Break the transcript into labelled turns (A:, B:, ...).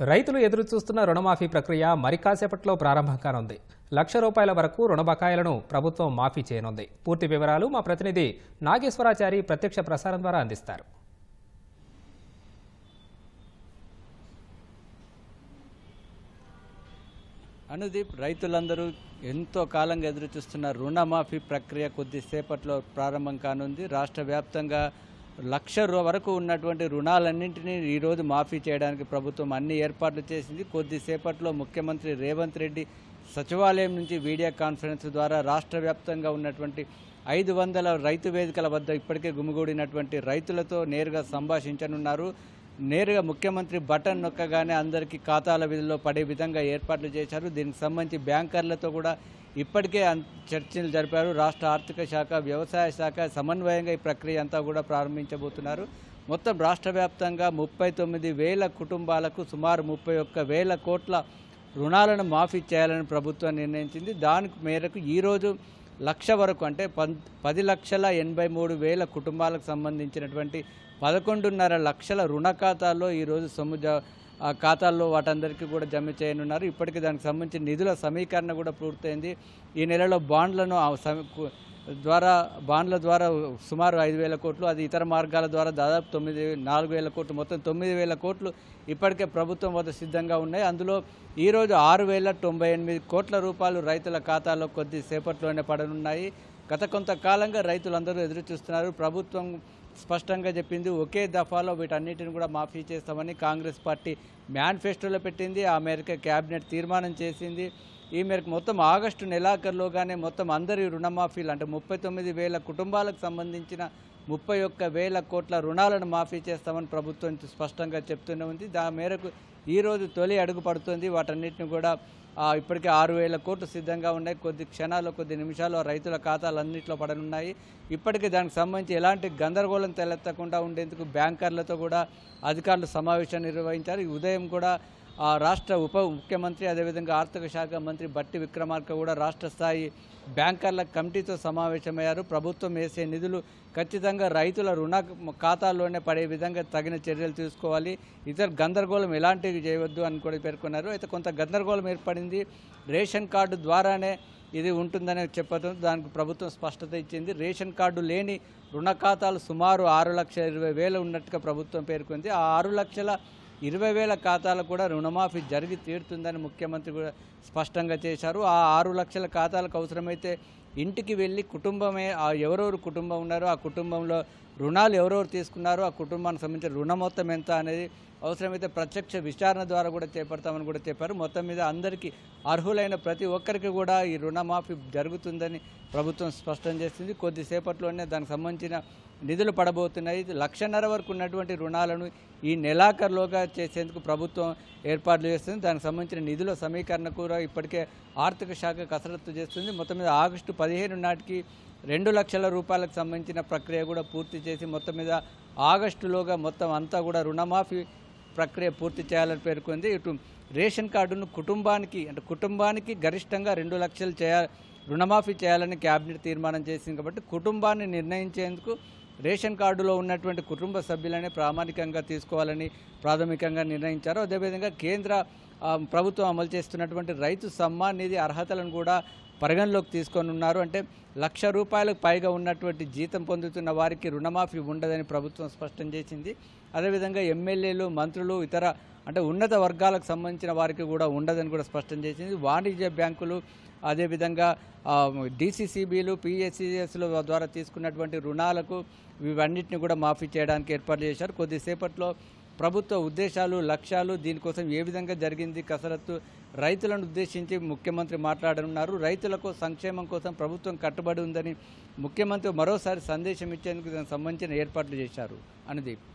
A: రైతులు ఎదురు చూస్తున్న రుణమాఫీ ప్రక్రియ మరి కాసేపట్లో ప్రారంభం కానుంది లక్ష రూపాయల వరకు రుణ బకాయిలను ప్రభుత్వం మాఫీ చేయనుంది. పూర్తి వివరాలు మా ప్రతినిధి నాగేశ్వరాచారి ప్రత్యక్ష ప్రసారం ద్వారా అందిస్తారు.
B: అనుదీప్ రైతులందరూ ఎంతో కాలంగా ఎదురుచూస్తున్న రుణమాఫీ ప్రక్రియ కొద్దిసేపట్లో ప్రారంభం కానుంది రాష్ట్ర వ్యాప్తంగా లక్ష వరకు ఉన్నటువంటి రుణాలన్నింటినీ ఈరోజు మాఫీ చేయడానికి ప్రభుత్వం అన్ని ఏర్పాట్లు చేసింది. కొద్దిసేపట్లో ముఖ్యమంత్రి రేవంత్ రెడ్డి సచివాలయం నుంచి వీడియో కాన్ఫరెన్స్ ద్వారా రాష్ట్ర వ్యాప్తంగా ఉన్నటువంటి ఐదు వందల రైతు వేదికల వద్ద ఇప్పటికే గుమిగూడినటువంటి రైతులతో నేరుగా సంభాషించనున్నారు. నేరుగా ముఖ్యమంత్రి బటన్ నొక్కగానే అందరికీ ఖాతాల విధుల్లో పడే విధంగా ఏర్పాట్లు చేశారు. దీనికి సంబంధించి బ్యాంకర్లతో కూడా ఇప్పటికే చర్చలు జరిపారు. రాష్ట్ర ఆర్థిక శాఖ వ్యవసాయ శాఖ సమన్వయంగా ఈ ప్రక్రియ అంతా కూడా ప్రారంభించబోతున్నారు. మొత్తం రాష్ట్ర వ్యాప్తంగా ముప్పై తొమ్మిది వేల కుటుంబాలకు సుమారు ముప్పై ఒక్క వేల కోట్ల రుణాలను మాఫీ చేయాలని ప్రభుత్వం నిర్ణయించింది. దాని మేరకు ఈరోజు లక్ష వరకు అంటే పం పది లక్షల ఎనభై మూడు వేల కుటుంబాలకు సంబంధించినటువంటి పదకొండున్నర లక్షల రుణ ఖాతాల్లో ఈరోజు సొమ్ము ఖాతాల్లో వాటందరికీ కూడా జమ చేయనున్నారు. ఇప్పటికీ దానికి సంబంధించిన నిధుల సమీకరణ కూడా పూర్తయింది. ఈ నెలలో బాండ్లను ద్వారా బాండ్ల ద్వారా సుమారు ఐదు వేల కోట్లు అది ఇతర మార్గాల ద్వారా దాదాపు తొమ్మిది నాలుగు వేల కోట్లు మొత్తం తొమ్మిది వేల కోట్లు ఇప్పటికే ప్రభుత్వం వద్ద సిద్ధంగా ఉన్నాయి. అందులో ఈరోజు ఆరు వేల తొంభై ఎనిమిది కోట్ల రూపాయలు రైతుల ఖాతాలో కొద్దిసేపట్లోనే పడనున్నాయి. గత కొంతకాలంగా రైతులందరూ ఎదురు చూస్తున్నారు ప్రభుత్వం స్పష్టంగా చెప్పింది ఒకే దఫాలో వీటన్నిటిని కూడా మాఫీ చేస్తామని కాంగ్రెస్ పార్టీ మేనిఫెస్టోలో పెట్టింది ఆ మేరకు కేబినెట్ తీర్మానం చేసింది. ఈ మేరకు మొత్తం ఆగస్టు నెలాఖరులోగానే మొత్తం అందరి రుణమాఫీలు అంటే ముప్పై తొమ్మిది వేల కుటుంబాలకు సంబంధించిన ముప్పై ఒక్క వేల కోట్ల రుణాలను మాఫీ చేస్తామని ప్రభుత్వం స్పష్టంగా చెప్తూనే ఉంది. దాని మేరకు ఈరోజు తొలి అడుగు పడుతుంది. వాటన్నిటిని కూడా ఇప్పటికే ఆరు వేల కోట్లు సిద్ధంగా ఉన్నాయి. కొద్ది క్షణాలు కొద్ది నిమిషాలు ఆ రైతుల ఖాతాలన్నింటిలో పడనున్నాయి. ఇప్పటికే దానికి సంబంధించి ఎలాంటి గందరగోళం తలెత్తకుండా ఉండేందుకు బ్యాంకర్లతో కూడా అధికారులు సమావేశం నిర్వహించారు. ఈ ఉదయం కూడా రాష్ట్ర ఉప ముఖ్యమంత్రి అదేవిధంగా ఆర్థిక శాఖ మంత్రి బట్టి విక్రమార్క కూడా రాష్ట్ర స్థాయి బ్యాంకర్ల కమిటీతో సమావేశమయ్యారు. ప్రభుత్వం వేసే నిధులు ఖచ్చితంగా రైతుల రుణ ఖాతాల్లోనే పడే విధంగా తగిన చర్యలు తీసుకోవాలి. ఇతర గందరగోళం ఎలాంటివి చేయవద్దు అని కూడా పేర్కొన్నారు. అయితే కొంత గందరగోళం ఏర్పడింది. రేషన్ కార్డు ద్వారానే ఇది ఉంటుందని చెప్పడం దానికి ప్రభుత్వం స్పష్టత ఇచ్చింది. రేషన్ కార్డు లేని రుణ ఖాతాలు సుమారు ఆరు లక్షల ఇరవై వేలు ఉన్నట్టుగా ప్రభుత్వం పేర్కొంది. ఆ ఆరు లక్షల ఇరవై వేల ఖాతాలకు కూడా రుణమాఫీ జరిగి తీరుతుందని ముఖ్యమంత్రి కూడా స్పష్టంగా చేశారు. ఆ ఆరు లక్షల ఖాతాలకు అవసరమైతే ఇంటికి వెళ్ళి కుటుంబమే ఆ ఎవరెవరు కుటుంబం ఉన్నారో ఆ కుటుంబంలో రుణాలు ఎవరెవరు తీసుకున్నారో ఆ కుటుంబానికి సంబంధించిన రుణ మొత్తం ఎంత అనేది అవసరమైతే ప్రత్యక్ష విచారణ ద్వారా కూడా చేపడతామని కూడా చెప్పారు. మొత్తం మీద అందరికీ అర్హులైన ప్రతి ఒక్కరికి కూడా ఈ రుణమాఫీ జరుగుతుందని ప్రభుత్వం స్పష్టం చేసింది. కొద్దిసేపట్లోనే దానికి సంబంధించిన నిధులు పడబోతున్నాయి. ఇది లక్షన్నర వరకు ఉన్నటువంటి రుణాలను ఈ నెలాఖరులోగా చేసేందుకు ప్రభుత్వం ఏర్పాట్లు చేస్తుంది. దానికి సంబంధించిన నిధుల సమీకరణ కూడా ఇప్పటికే ఆర్థిక శాఖ కసరత్తు చేస్తుంది. మొత్తం మీద ఆగస్టు పదిహేను నాటికి రెండు లక్షల రూపాయలకు సంబంధించిన ప్రక్రియ కూడా పూర్తి చేసి మొత్తం మీద ఆగస్టులోగా మొత్తం అంతా కూడా రుణమాఫీ ప్రక్రియ పూర్తి చేయాలని పేర్కొంది. ఇటు రేషన్ కార్డును కుటుంబానికి అంటే కుటుంబానికి గరిష్టంగా రెండు లక్షలు చేయ రుణమాఫీ చేయాలని క్యాబినెట్ తీర్మానం చేసింది కాబట్టి కుటుంబాన్ని నిర్ణయించేందుకు రేషన్ కార్డులో ఉన్నటువంటి కుటుంబ సభ్యులనే ప్రామాణికంగా తీసుకోవాలని ప్రాథమికంగా నిర్ణయించారు. అదేవిధంగా కేంద్ర ప్రభుత్వం అమలు చేస్తున్నటువంటి రైతు సమ్మాన్ నిధి అర్హతలను కూడా పరిగణలోకి తీసుకొని ఉన్నారు. అంటే లక్ష రూపాయలకు పైగా ఉన్నటువంటి జీతం పొందుతున్న వారికి రుణమాఫీ ఉండదని ప్రభుత్వం స్పష్టం చేసింది. అదేవిధంగా ఎమ్మెల్యేలు మంత్రులు ఇతర అంటే ఉన్నత వర్గాలకు సంబంధించిన వారికి కూడా ఉండదని కూడా స్పష్టం చేసింది. వాణిజ్య బ్యాంకులు అదేవిధంగా డీసీసీబీలు పిఎస్సిఎస్ల ద్వారా తీసుకున్నటువంటి రుణాలకు ఇవన్నిటిని కూడా మాఫీ చేయడానికి ఏర్పాట్లు చేశారు. కొద్దిసేపట్లో ప్రభుత్వ ఉద్దేశాలు లక్ష్యాలు దీనికోసం ఏ విధంగా జరిగింది కసరత్తు రైతులను ఉద్దేశించి ముఖ్యమంత్రి మాట్లాడనున్నారు. రైతులకు సంక్షేమం కోసం ప్రభుత్వం కట్టుబడి ఉందని ముఖ్యమంత్రి మరోసారి సందేశం ఇచ్చేందుకు దానికి సంబంధించిన ఏర్పాట్లు చేశారు. అనుదీప్.